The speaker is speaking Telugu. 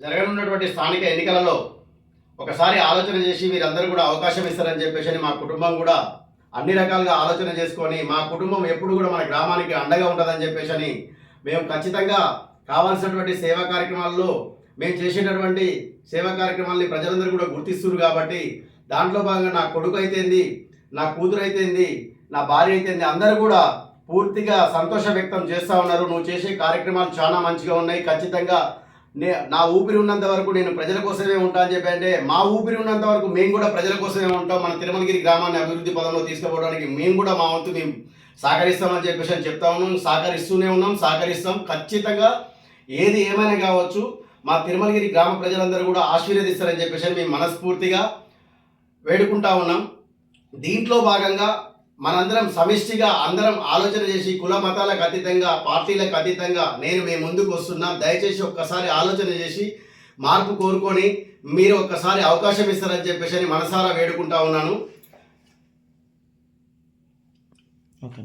జరగనున్నటువంటి స్థానిక ఎన్నికలలో ఒకసారి ఆలోచన చేసి మీరందరూ కూడా అవకాశం ఇస్తారని చెప్పేసి అని మా కుటుంబం కూడా అన్ని రకాలుగా ఆలోచన చేసుకొని మా కుటుంబం ఎప్పుడు కూడా మన గ్రామానికి అండగా ఉంటుందని చెప్పేసి అని మేము ఖచ్చితంగా కావాల్సినటువంటి సేవా కార్యక్రమాల్లో మేము చేసేటటువంటి సేవా కార్యక్రమాల్ని ప్రజలందరూ కూడా గుర్తిస్తున్నారు కాబట్టి దాంట్లో భాగంగా నా కొడుకు అయితేంది నా కూతురు అయితేంది నా భార్య అయితేంది అందరూ కూడా పూర్తిగా సంతోష వ్యక్తం చేస్తూ ఉన్నారు. నువ్వు చేసే కార్యక్రమాలు చాలా మంచిగా ఉన్నాయి. ఖచ్చితంగా నే నా ఊపిరి ఉన్నంత వరకు నేను ప్రజల కోసమే ఉంటా అని చెప్పి అంటే మా ఊపిరి ఉన్నంత వరకు మేము కూడా ప్రజల కోసమే ఉంటాం. మన తిరుమలగిరి గ్రామాన్ని అభివృద్ధి పదంలో తీసుకుపోవడానికి మేము కూడా మా వంతు మేము సహకరిస్తామని చెప్పేసి అని చెప్తా ఉన్నాం. సహకరిస్తూనే ఉన్నాం సహకరిస్తాం. ఖచ్చితంగా ఏది ఏమైనా కావచ్చు మా తిరుమలగిరి గ్రామ ప్రజలందరూ కూడా ఆశీర్వదిస్తారని చెప్పేసి మేము మనస్ఫూర్తిగా వేడుకుంటా ఉన్నాం. దీంట్లో భాగంగా మనందరం సమిష్టిగా అందరం ఆలోచన చేసి కుల మతాలకు అతీతంగా పార్టీలకు అతీతంగా నేను మీ ముందుకు వస్తున్నా. దయచేసి ఒక్కసారి ఆలోచన చేసి మార్పు కోరుకొని మీరు ఒక్కసారి అవకాశం ఇస్తారని చెప్పేసి అని మనసారా వేడుకుంటా ఉన్నాను. ఓకే.